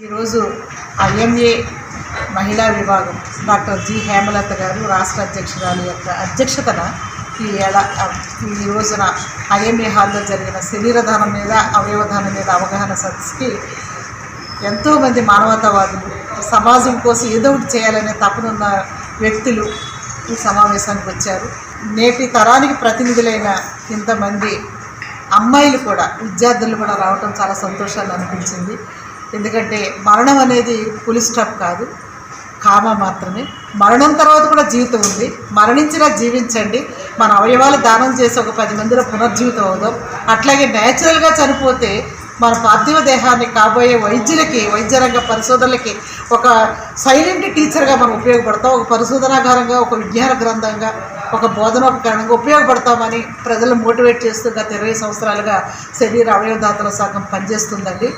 ఈరోజు ఐఎంఏ మహిళా విభాగం డాక్టర్ జి హేమలత గారు రాష్ట్ర అధ్యక్షురాలు యొక్క అధ్యక్షతన ఈ ఏడా ఈ రోజున ఐఎంఏ హాల్లో జరిగిన శరీరదానం మీద అవయవదానం మీద అవగాహన సదస్సుకి ఎంతోమంది మానవతావాదులు సమాజం కోసం ఏదో ఒకటి చేయాలనే తపనున్న వ్యక్తులు ఈ సమావేశానికి వచ్చారు. నేటి తరానికి ప్రతినిధులైన ఇంతమంది అమ్మాయిలు కూడా విద్యార్థులు కూడా రావటం చాలా సంతోషాన్ని అనిపించింది. ఎందుకంటే మరణం అనేది పులి స్టాప్ కాదు కామ మాత్రమే. మరణం తర్వాత కూడా జీవితం ఉంది. మరణించినా జీవించండి. మన అవయవాలు దానం చేసి ఒక పది మందిలో పునర్జీవితం అవుదాం. అట్లాగే న్యాచురల్గా చనిపోతే మన పార్థివ దేహాన్ని కాబోయే వైద్యులకి వైద్యరంగ పరిశోధనలకి ఒక సైలెంట్ టీచర్గా మనం ఉపయోగపడతాం ఒక పరిశోధనాగారంగా ఒక విజ్ఞాన గ్రంథంగా ఒక బోధనోపకరణంగా ఉపయోగపడతామని ప్రజలు మోటివేట్ చేస్తూ గత ఇరవై సంవత్సరాలుగా శరీర అవయవదాతల సంఘం పనిచేస్తుందండి.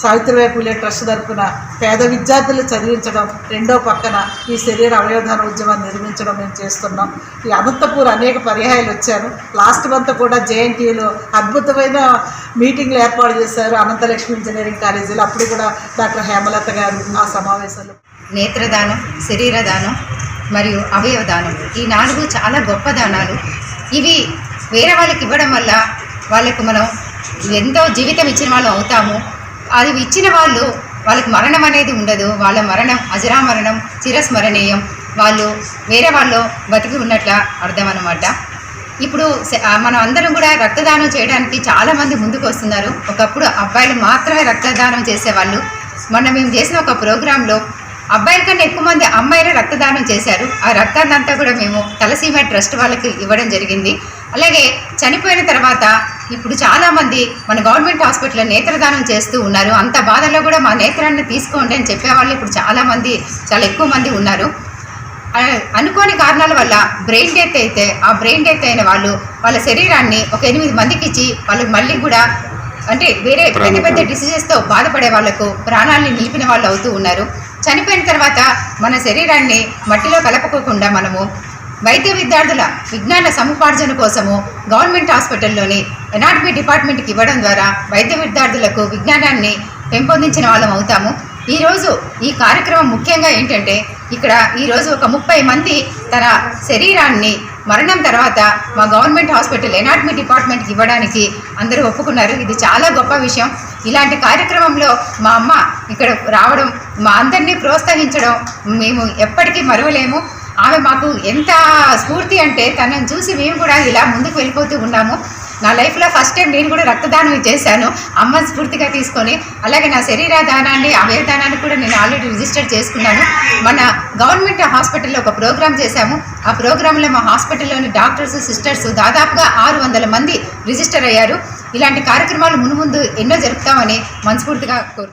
సావిత్రిబాయి పూలే ట్రస్ట్ తరపున పేద విద్యార్థులు చదివించడం రెండో పక్కన ఈ శరీర అవయవదాన ఉద్యమాన్ని నిర్మించడం మేము చేస్తున్నాం. ఈ అనంతపూర్ అనేక పర్యాయాలు వచ్చాను లాస్ట్ మంత్ కూడా జేఎన్టీయూలో అద్భుతమైన మీటింగ్లు ఏర్పాటు చేశారు. అనంతలక్ష్మి ఇంజనీరింగ్ కాలేజీలో. అప్పుడు కూడా డాక్టర్ హేమలత గారు ఆ సమావేశాలు. నేత్రదానం శరీరదానం మరియు అవయవదానం. ఈ నాలుగు చాలా గొప్ప దానాలు. ఇవి వేరే వాళ్ళకి ఇవ్వడం వల్ల వాళ్ళకు మనం ఎంతో జీవితం ఇచ్చిన వాళ్ళం అవుతాము. అది ఇచ్చిన వాళ్ళు వాళ్ళకి మరణం అనేది ఉండదు. వాళ్ళ మరణం అజరామరణం చిరస్మరణీయం. వాళ్ళు వేరే వాళ్ళు బతికి ఉన్నట్ల అర్థం అనమాట ఇప్పుడు మనం అందరం కూడా రక్తదానం చేయడానికి చాలామంది ముందుకు వస్తున్నారు. ఒకప్పుడు అబ్బాయిలు మాత్రమే రక్తదానం చేసేవాళ్ళు. మొన్న మేము చేసిన ఒక ప్రోగ్రాంలో అబ్బాయిల కన్నా ఎక్కువ మంది అమ్మాయిలే రక్తదానం చేశారు. ఆ రక్తాన్ని అంతా కూడా మేము తలసీమ ట్రస్ట్ వాళ్ళకి ఇవ్వడం జరిగింది. అలాగే చనిపోయిన తర్వాత ఇప్పుడు చాలామంది మన గవర్నమెంట్ హాస్పిటల్లో నేత్రదానం చేస్తూ ఉన్నారు. అంత బాధల్లో కూడా మా నేత్రాన్ని తీసుకోండి అని చెప్పేవాళ్ళు ఇప్పుడు చాలామంది చాలా ఎక్కువ మంది ఉన్నారు. అనుకోని కారణాల వల్ల బ్రెయిన్ డెత్ అయితే ఆ బ్రెయిన్ డెత్ అయిన వాళ్ళు వాళ్ళ శరీరాన్ని ఒక ఎనిమిది మందికి ఇచ్చి వాళ్ళకి మళ్ళీ కూడా అంటే వేరే పెద్ద పెద్ద డిసీజెస్తో బాధపడే వాళ్ళకు ప్రాణాలని నిలిపిన వాళ్ళు అవుతూ ఉన్నారు. చనిపోయిన తర్వాత మన శరీరాన్ని మట్టిలో కలపకోకుండా మనము వైద్య విద్యార్థుల విజ్ఞాన సముపార్జన కోసము గవర్నమెంట్ హాస్పిటల్లోని ఎనాటమీ డిపార్ట్మెంట్కి ఇవ్వడం ద్వారా వైద్య విద్యార్థులకు విజ్ఞానాన్ని పెంపొందించిన వాళ్ళం అవుతాము. ఈరోజు ఈ కార్యక్రమం ముఖ్యంగా ఏంటంటే ఇక్కడ ఈరోజు ఒక ముప్పై మంది తన శరీరాన్ని మరణం తర్వాత మా గవర్నమెంట్ హాస్పిటల్ ఎనాటమీ డిపార్ట్మెంట్కి ఇవ్వడానికి అందరూ ఒప్పుకున్నారు. ఇది చాలా గొప్ప విషయం. ఇలాంటి కార్యక్రమంలో మా అమ్మ ఇక్కడ రావడం మా అందరినీ ప్రోత్సహించడం మేము ఎప్పటికీ మరవలేము. ఆమె మాకు ఎంత స్ఫూర్తి అంటే తనని చూసి మేము కూడా ఇలా ముందుకు వెళ్ళిపోతూ ఉన్నాము. నా లైఫ్లో ఫస్ట్ టైం నేను కూడా రక్తదానం చేశాను. అమ్మ స్ఫూర్తిగా తీసుకొని అలాగే నా శరీర దానాన్ని అవయవదానాన్ని కూడా నేను ఆల్రెడీ రిజిస్టర్ చేసుకున్నాను. మన గవర్నమెంట్ హాస్పిటల్లో ఒక ప్రోగ్రామ్ చేశాము. ఆ ప్రోగ్రాంలో మా హాస్పిటల్లోని డాక్టర్స్ సిస్టర్స్ దాదాపుగా ఆరు వందల మంది రిజిస్టర్ అయ్యారు. ఇలాంటి కార్యక్రమాలు మున్ముందు ఎన్నో జరుపుతామని మనస్ఫూర్తిగా కోరు